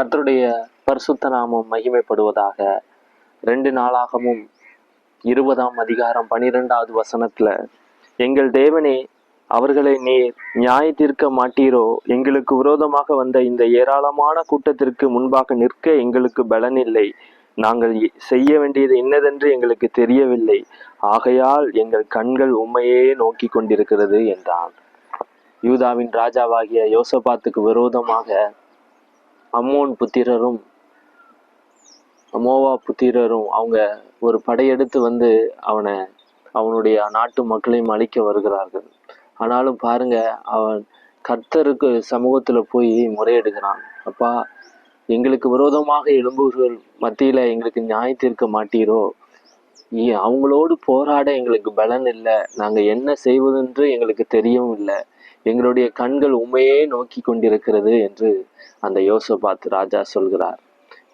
கர்த்தருடைய பரிசுத்த நாமம் மகிமைப்படுவதாக ரெண்டு நாளாகவும் இருபதாம் அதிகாரம் பனிரெண்டாவது வசனத்துல எங்கள் தேவனே அவர்களை நீர் நியாய தீர்க்க மாட்டீரோ? எங்களுக்கு விரோதமாக வந்த இந்த ஏராளமான கூட்டத்திற்கு முன்பாக நிற்க எங்களுக்கு பலன் இல்லை நாங்கள் செய்ய வேண்டியது என்னதென்று எங்களுக்கு தெரியவில்லை. ஆகையால் எங்கள் கண்கள் உண்மையே நோக்கி கொண்டிருக்கிறது என்றான். யூதாவின் ராஜாவாகிய யோசபாத்துக்கு விரோதமாக அம்மோன் புத்திரரும் அமோவா புத்திரரும் அவங்க ஒரு படையெடுத்து வந்து அவனை அவனுடைய நாட்டு மக்களையும் அழிக்க வருகிறார்கள். ஆனாலும் பாருங்க அவன் கர்த்தருக்கு சமூகத்தில் போய் முறையிடுகிறான். அப்பா எங்களுக்கு விரோதமாக எழும்புகள் மத்தியில் எங்களுக்கு நியாயம் தீர்க்க மாட்டீரோ? அவங்களோடு போராட எங்களுக்கு பலன் இல்லை. நாங்க என்ன செய்வதென்று எங்களுக்கு தெரியவும் இல்லை. எங்களுடைய கண்கள் உண்மையே நோக்கி கொண்டிருக்கிறது என்று அந்த யோசபாத் ராஜா சொல்கிறார்.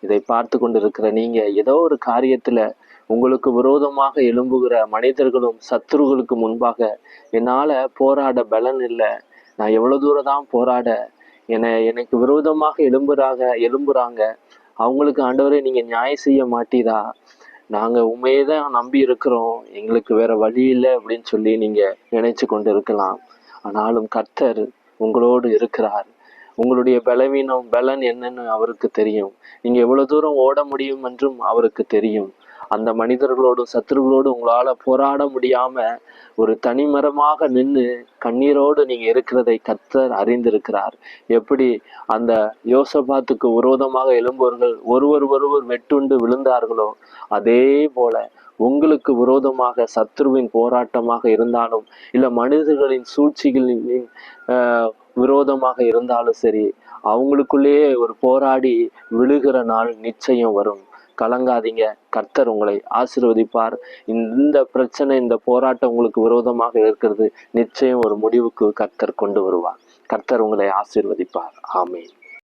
இதை பார்த்து கொண்டிருக்கிற நீங்க ஏதோ ஒரு காரியத்துல உங்களுக்கு விரோதமாக எழும்புகிற மனிதர்களும் சத்துருகளுக்கு முன்பாக என்னால போராட பலன் இல்லை. நான் எவ்வளவு தூரம் தான் போராட என எனக்கு விரோதமாக எழும்புறாங்க எழும்புறாங்க. அவங்களுக்கு ஆண்டவரை நீங்க நியாயம் செய்ய மாட்டீரா? நாங்க உண்மையே தான் நம்பி இருக்கிறோம். எங்களுக்கு வேற வழி இல்லை அப்படின்னு சொல்லி நீங்க நினைச்சு கொண்டு இருக்கலாம் ஆனாலும் கர்த்தர் உங்களோடு இருக்கிறார். உங்களுடைய பலவீனம் பலன் என்னன்னு அவருக்கு தெரியும். நீங்க எவ்வளவு தூரம் ஓட முடியும் என்றும் அவருக்கு தெரியும். அந்த மனிதர்களோடும் சத்துருகளோடு உங்களால் போராட முடியாமல் ஒரு தனிமரமாக நின்று கண்ணீரோடு நீங்கள் இருக்கிறதை கத்தர் அறிந்திருக்கிறார். எப்படி அந்த யோசபாத்துக்கு விரோதமாக எழும்பவர்கள் ஒருவர் ஒருவர் வெட்டுண்டு விழுந்தார்களோ அதே போல உங்களுக்கு விரோதமாக சத்ருவின் போராட்டமாக இருந்தாலும் இல்லை மனிதர்களின் சூழ்ச்சிகளின் விரோதமாக இருந்தாலும் சரி அவங்களுக்குள்ளேயே ஒரு போராடி விழுகிற நாள் நிச்சயம் வரும். கலங்காதீங்க. கர்த்தர் உங்களை ஆசிர்வதிப்பார். இந்த பிரச்சனை இந்த போராட்டம் உங்களுக்கு விரோதமாக இருக்கிறது. நிச்சயம் ஒரு முடிவுக்கு கர்த்தர் கொண்டு வருவார். கர்த்தர் உங்களை ஆசிர்வதிப்பார். ஆமேன்.